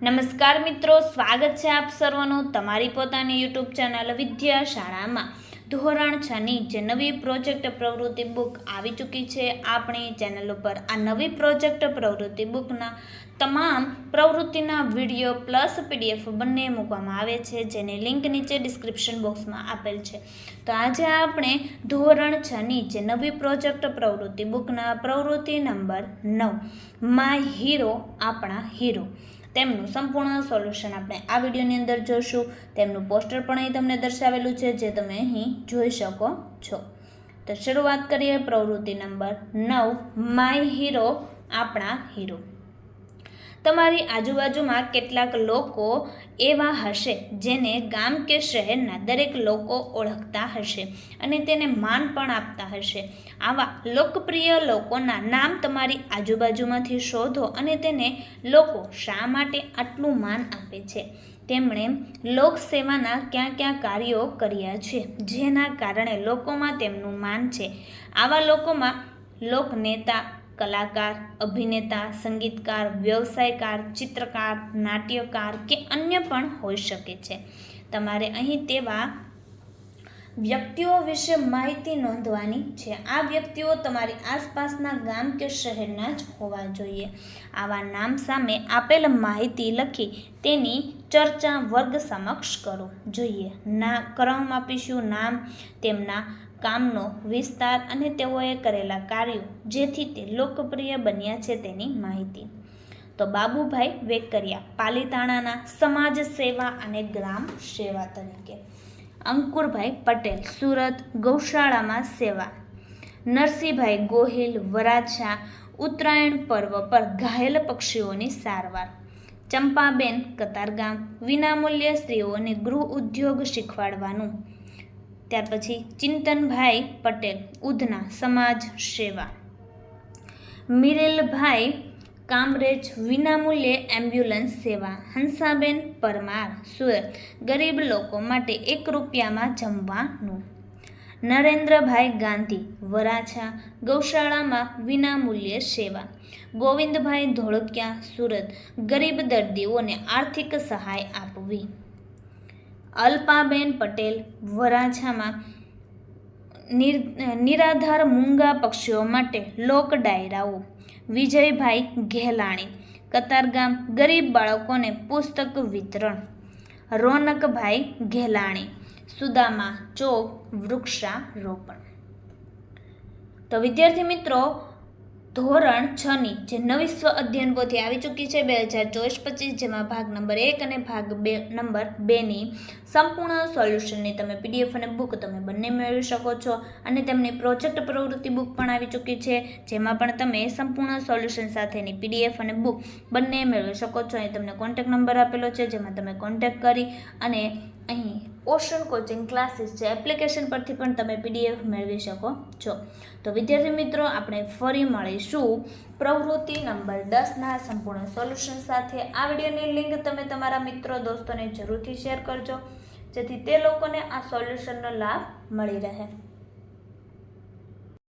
નમસ્કાર મિત્રો, સ્વાગત છે આપ સર્વનું તમારી પોતાની યુટ્યુબ ચેનલ વિદ્યા શાળામાં ધોરણ છની જે નવી પ્રોજેક્ટ પ્રવૃત્તિ બુક આવી ચૂકી છે, આપણી ચેનલ ઉપર આ નવી પ્રોજેક્ટ પ્રવૃત્તિ બુકના તમામ પ્રવૃત્તિના વીડિયો પ્લસ પીડીએફ બંને મૂકવામાં આવે છે, જેની લિંક નીચે ડિસ્ક્રિપ્શન બોક્સમાં આપેલ છે. તો આજે આપણે ધોરણ છની જે નવી પ્રોજેક્ટ પ્રવૃત્તિ બુકના પ્રવૃત્તિ નંબર નવ માય હીરો આપણા હીરો. તેમનું સંપૂર્ણ સોલ્યુશન આપણે આ વિડીયોની અંદર જોશું. તેમનું પોસ્ટર પણ અહીં તમને દર્શાવેલું છે, જે તમે અહીં જોઈ શકો છો. તો શરૂઆત કરીએ પ્રવૃત્તિ નંબર નવ માય હીરો આપણા હીરો તમારી આજુબાજુમાં કેટલાક લોકો એવા હશે જેને ગામ કે શહેરના દરેક લોકો ઓળખતા હશે અને તેને માન પણ આપતા હશે. આવા લોકપ્રિય લોકોના નામ તમારી આજુબાજુમાંથી શોધો અને તેને લોકો શા માટે આટલું માન આપે છે? તેમણે લોકસેવાના ક્યાં ક્યાં કાર્યો કર્યા છે, જેના કારણે લોકોમાં તેમનું માન છે? આવા લોકોમાં લોકનેતા કલાકાર, અભિનેતા, સંગીતકાર, વ્યવસાયકાર, ચિત્રકાર, નાટ્યકાર કે અન્ય પણ હોઈ શકે છે. તમારે અહીં તેવા વ્યક્તિઓ વિશે માહિતી નોંધવાની છે. આ વ્યક્તિઓ તમારી આસપાસના ગામ કે શહેરના જ હોવા જોઈએ. આવા નામ સામે આપેલ માહિતી લખી તેની ચર્ચા વર્ગ સમક્ષ કરો. જોઈએ, ના, ક્રમ આપીશું, નામ, તેમના કામનો વિસ્તાર અને તેઓએ કરેલા કાર્યો, જેથી તે લોકપ્રિય બન્યા છે તેની માહિતી. તો બાબુભાઈ વેકરિયા, પાલીતાણાના સમાજ સેવા અને ગ્રામ સેવા તરીકે. અંકુરભાઈ પટેલ, સુરત ગૌશાળામાં સેવા. નરસિંહભાઈ ગોહિલ, વરાછા ઉત્તરાયણ પર્વ પર ઘાયલ પક્ષીઓની સારવાર. ચંપાબેન કતારગામ, વિનામૂલ્ય સ્ત્રીઓને ગૃહ ઉદ્યોગ શીખવાડવાનું. ત્યાર પછી ચિંતનભાઈ પટેલ, ઉધના સમાજ સેવા. મિરેલભાઈ કામરેજ વિનામૂલ્યે એમ્બ્યુલન્સ સેવા. હંસાબેન પરમાર, સુરત. ગરીબ લોકો માટે એક રૂપિયામાં જમવાનું. નરેન્દ્રભાઈ ગાંધી, વરાછા. ગૌશાળામાં વિનામૂલ્યે સેવા. ગોવિંદભાઈ ધોળકિયા, સુરત. ગરીબ દર્દીઓને આર્થિક સહાય આપવી. અલ્પાબેન પટેલ, વરાછામાં. નિર, નિરાધાર મૂંગા પક્ષીઓ માટે લોક ડાયરાઓ. વિજયભાઈ ઘેલાણી, કતારગામ ગરીબ બાળકોને પુસ્તક વિતરણ. રોનકભાઈ ઘેલાણી, સુદામા ચોક વૃક્ષારોપણ. તો વિદ્યાર્થી મિત્રો ધોરણ છની, જે નવી સ્વ અધ્યયન પોથી આવી ચૂકી છે, બે હજાર ચોવીસ પચીસ, જેમાં ભાગ નંબર એક અને ભાગ બે, નંબર બેની સંપૂર્ણ સોલ્યુશનની તમે પીડીએફ અને બુક તમે બંને મેળવી શકો છો. અને તેમની પ્રોજેક્ટ પ્રવૃત્તિ બુક પણ આવી ચૂકી છે, જેમાં પણ તમે સંપૂર્ણ સોલ્યુશન સાથેની પીડીએફ અને બુક બંને મેળવી શકો છો. અહીં તમને કોન્ટેક નંબર આપેલો છે, જેમાં તમે કોન્ટેક્ટ કરી અને અહીં ઓશન કોચિંગ ક્લાસીસ છે. એપ્લિકેશન પરથી પણ તમે પીડીએફ મેળવી શકો છો. તો વિદ્યાર્થી મિત્રો, આપણે ફરી મળીશું. પ્રવૃત્તિ નંબર દસના સંપૂર્ણ સોલ્યુશન સાથે. આ વિડીયોની લિંક તમે તમારા મિત્રો, દોસ્તોને જરૂરથી શેર કરજો. જેથી તે લોકોને આ સોલ્યુશનનો લાભ મળી રહે.